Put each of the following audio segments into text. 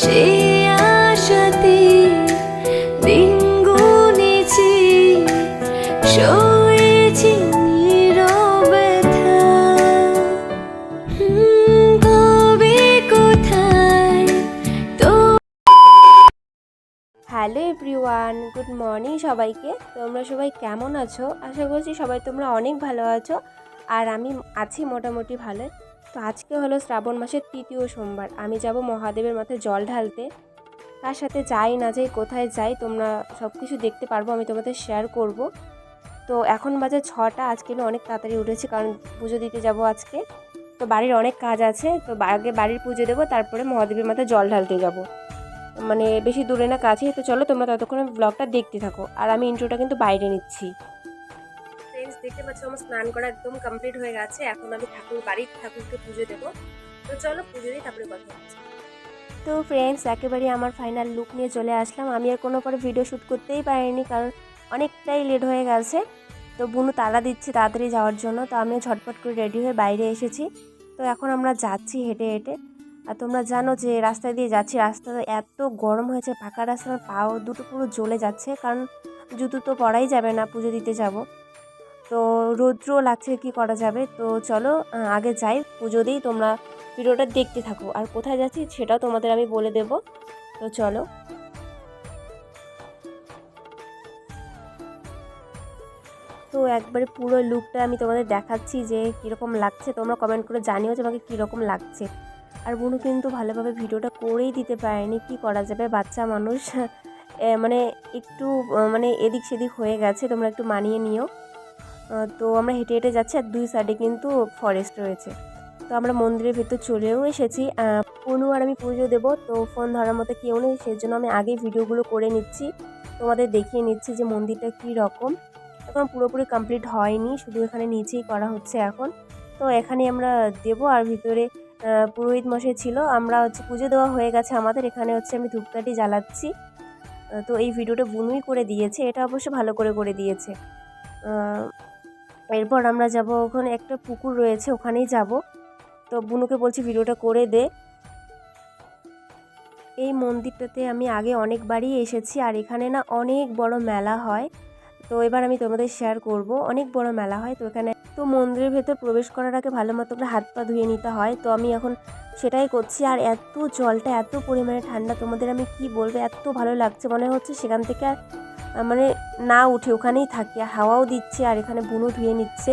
সে আশাতে দিন কোথায় তো হ্যালো এভরিওয়ান, গুড মর্নিং সবাইকে। তোমরা সবাই কেমন আছো? আশা করছি সবাই তোমরা অনেক ভালো আছো। আর আমি আছি মোটামুটি ভালো তো আজকে হলো শ্রাবণ মাসের তৃতীয় সোমবার। আমি যাব মহাদেবের মাথায় জল ঢালতে। তার সাথে যাই না যাই, কোথায় যাই, তোমরা সব কিছু দেখতে পারব, আমি তোমাদের শেয়ার করব। তো এখন বাজে ছটা, আজকে আমি অনেক তাড়াতাড়ি উঠেছি কারণ পুজো দিতে যাব আজকে। তো বাড়ির অনেক কাজ আছে, তো আগে বাড়ির পুজো দেবো, তারপরে মহাদেবের মাথায় জল ঢালতে যাব। মানে বেশি দূরে না, কাছেই। তো চলো তোমরা ততক্ষণে ব্লগটা দেখতে থাকো। আর আমি ইন্ট্রোটা কিন্তু বাইরে নিচ্ছি। দেখতে পাচ্ছ, আমার স্নান করা একদম কমপ্লিট হয়ে গেছে। এখন আমি ঠাকুর বাড়ির ঠাকুরকে পুজো দেবো। তো চলো পুজো দিই তারপরে কথা হচ্ছে। তো ফ্রেন্ডস একেবারে আমার ফাইনাল লুক নিয়ে চলে আসলাম। আমি আর কোনো পরে ভিডিও শ্যুট করতেই পারিনি, কারণ অনেকটাই লেট হয়ে গেছে। তো বুনু তাড়া দিচ্ছি তাড়াতাড়ি যাওয়ার জন্য। তো আমিও ঝটপট করে রেডি হয়ে বাইরে এসেছি। তো এখন আমরা যাচ্ছি হেঁটে হেঁটে। আর তোমরা জানো যে রাস্তা দিয়ে যাচ্ছি, রাস্তা এত গরম হয়েছে, ফাঁকা রাস্তা আমার পাও দুটো পুরো জ্বলে যাচ্ছে। কারণ জুতো তো পরাই যাবে না, পুজো দিতে যাব। তো রৌদ্র লাগছে কি করা যাবে? তো চলো আগে যাই। পুজো দিই, তোমরা ভিডিওটা দেখতে থাকো। আর কোথায় যাচ্ছি সেটাও তোমাদের আমি বলে দেব। তো চলো। তো একবারে পুরো লুকটা আমি তোমাদের দেখাচ্ছি যে কীরকম লাগছে। তোমরা কমেন্ট করে জানিও যে আমাকে কীরকম লাগছে। আর বুনু কিন্তু ভালোভাবে ভিডিওটা করেই দিতে পারেনি। কি করা যাবে? বাচ্চা মানুষ মানে একটু মানে এদিক সেদিক হয়ে গেছে। তোমরা একটু মানিয়ে নিও। তো আমরা হেঁটে হেঁটে যাচ্ছি আর দুই সাইডে কিন্তু ফরেস্ট রয়েছে। তো আমরা মন্দিরের ভেতর চলেও এসেছি। অনু আর আমি পুজো দেবো, তো ফোন ধরার মতো কেউ নেই সেই জন্য আমি আগেই ভিডিওগুলো করে নিচ্ছি। তোমাদের দেখিয়ে নিচ্ছি যে মন্দিরটা কী রকম। এখন পুরোপুরি কমপ্লিট হয়নি, শুধু এখানে নিচেই করা হচ্ছে এখন। তো এখানে আমরা দেবো আর ভিতরে পুরোহিত মশাই ছিল। আমরা হচ্ছে পুজো দেওয়া হয়ে গেছে আমাদের, এখানে হচ্ছে আমি ধূপকাঠি জ্বালাচ্ছি। তো এই ভিডিওটা বুনুই করে দিয়েছে, এটা অবশ্য ভালো করে করে দিয়েছে। এরপর আমরা যাব ওখানে, একটা পুকুর রয়েছে, ওখানেই যাব। তো বুনুকে বলছি ভিডিওটা করে দে। এই মন্দিরটাতে আমি আগে অনেকবারই এসেছি, আর এখানে না অনেক বড় মেলা হয়। তো এবার আমি তোমাদের শেয়ার করব, অনেক বড় মেলা হয়। তো এখানে তো মন্দিরের ভেতর প্রবেশ করার আগে ভালো মতো করে হাত পা ধুয়ে নিতে হয়। তো আমি এখন সেটাই করছি, আর এত জলটা, এত পরিমাণে ঠান্ডা, তোমাদের আমি কি বলব, এত ভালো লাগছে, মনে হচ্ছে সেখান থেকে আর মানে না উঠে, ওখানেই থাকি। হাওয়াও দিচ্ছে, আর এখানে বুনো ধুয়ে নিচ্ছে,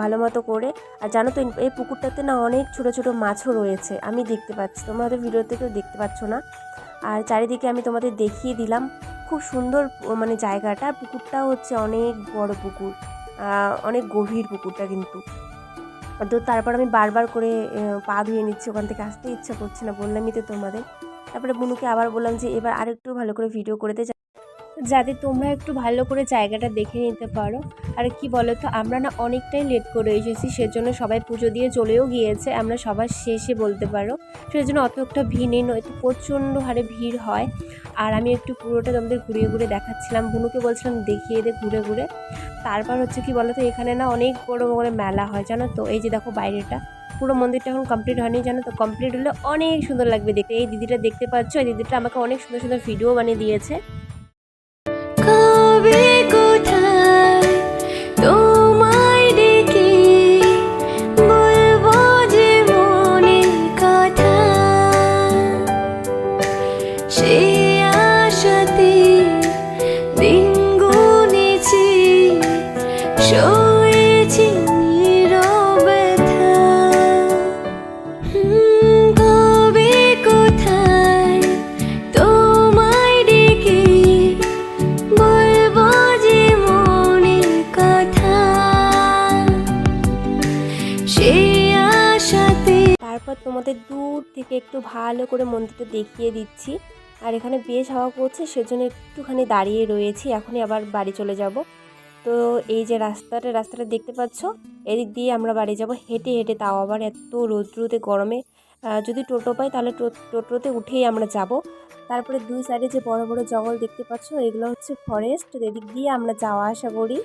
ভালো মতো করে। আর জানো তো, এই পুকুরটাতে না অনেক ছোট ছোট মাছও রয়েছে, আমি দেখতে পাচ্ছি। তোমরা হয়তো ভিডিওতে কেউ দেখতে পাচ্ছ না। আর চারিদিকে আমি তোমাদের দেখিয়ে দিলাম খুব সুন্দর মানে জায়গাটা। পুকুরটাও হচ্ছে অনেক বড় পুকুর অনেক গভীর পুকুরটা কিন্তু। তো তারপর আমি বারবার করে পা ধুয়ে নিচ্ছি, ওখান থেকে আসতে ইচ্ছা করছে না, বললামই তো তোমাদের। তারপরে বুনুকে আবার বললাম যে, এবার আরেকটু ভালো করে ভিডিও করে দে। যাতে তোমরা একটু ভালো করে জায়গাটা দেখে নিতে পারো। আর কি বলো তো আমরা না অনেকটাই লেট করে এসেছি, সেজন্য সবাই পুজো দিয়ে চলেও গিয়েছে, আমরা সবার শেষে বলতে পারো। সেজন্য অত একটা ভিড় নেই, নয়তো প্রচণ্ড হারে ভিড় হয়। আর আমি একটু পুরোটা তোমাদের ঘুরিয়ে ঘুরে দেখাচ্ছিলাম, বুনুকে বলছিলাম দেখিয়ে দে ঘুরে ঘুরে। তারপর হচ্ছে কি বলো তো এখানে না অনেক বড় বড় মেলা হয়, জানো তো? এই যে দেখো বাইরেটা, পুরো মন্দিরটা এখন কমপ্লিট হয়নি, জানো তো? কমপ্লিট হলে অনেক সুন্দর লাগবে দেখতে। এই দিদিটা দেখতে পাচ্ছ? এই দিদিটা আমাকে অনেক সুন্দর সুন্দর ভিডিও বানিয়ে দিয়েছে। তারপর তোমাদের দূর থেকে একটু ভালো করে মন্দিরটা দেখিয়ে দিচ্ছি। আর এখানে বেশ হাওয়া করছে, সেজন্য একটুখানি দাঁড়িয়ে রয়েছি। এখনই আবার বাড়ি চলে যাব। তো এই যে রাস্তাটা রাস্তাটা দেখতে পাচ্ছ? এদিক দিয়ে আমরা বাড়ি যাব হেঁটে হেঁটে। তাও আবার এত রৌদ্রুতে গরমে। যদি টোটো পাই তাহলে টোটোতে উঠেই আমরা যাব। তারপরে দুই সাইডে যে বড় বড় জঙ্গল দেখতে পাচ্ছ, এগুলো হচ্ছে ফরেস্ট এদিক দিয়ে আমরা যাওয়া আসা করি।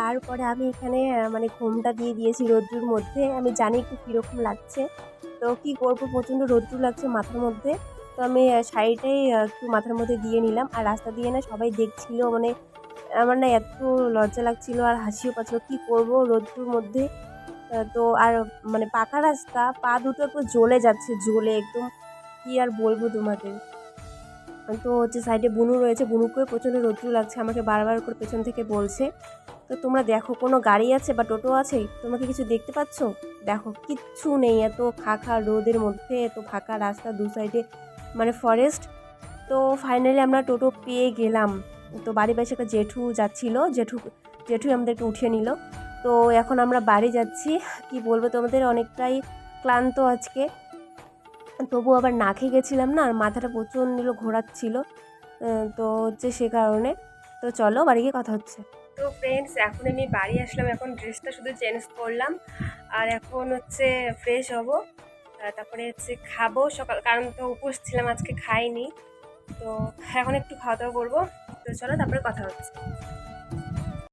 তারপরে আমি এখানে মানে ঘুমটা দিয়ে দিয়েছি রোদ্রুর মধ্যে। আমি জানি একটু কীরকম লাগছে। তো কী করব? প্রচণ্ড রোদ্রু লাগছে মাথার মধ্যে। তো আমি শাড়িটাই একটু মাথার মধ্যে দিয়ে নিলাম। আর রাস্তা দিয়ে না সবাই দেখছিল মানে আমার না এত লজ্জা লাগছিল আর হাসিও পাচ্ছিল। কী করব রোদ্রুর মধ্যে? তো আর মানে পাকা রাস্তা, পা দুটো একটু জ্বলে যাচ্ছে, জ্বলে একদম। কী আর বলব তোমাদের? তো হচ্ছে সাইডে বুনু রয়েছে, বুনুকেও প্রচণ্ড রৌদ্র লাগছে, আমাকে বারবার করে পেছন থেকে বলছে। তো তোমরা দেখো, কোনো গাড়ি আছে বা টোটো আছে? তোমরা কি কিছু দেখতে পাচ্ছ? দেখো, কিচ্ছু নেই, এত ফাঁকা রোদের মধ্যে, এত ফাঁকা রাস্তা দু সাইডে মানে ফরেস্ট তো ফাইনালি আমরা টোটো পেয়ে গেলাম। তো বাড়ি পাশে একটা জেঠু যাচ্ছিল, জেঠু জেঠু আমাদেরকে উঠিয়ে নিল। তো এখন আমরা বাড়ি যাচ্ছি, কি বলব তোমাদের, অনেকটাই ক্লান্ত আজকে। তবু আবার না খেয়ে গেছিলাম না, আর মাথাটা প্রচণ্ড ঘোরাচ্ছিল তো হচ্ছে সে কারণে। তো চলো বাড়ি গিয়ে কথা হচ্ছে। তো ফ্রেন্ডস এখন আমি বাড়ি আসলাম, এখন ড্রেসটা শুধু চেঞ্জ করলাম, আর এখন হচ্ছে ফ্রেশ হব। তারপরে হচ্ছে খাব, সকাল, কারণ তো উপোস ছিলাম, আজকে খাইনি। তো এখন একটু খাওয়া দাওয়া করব। তো চলো তারপরে কথা হচ্ছে।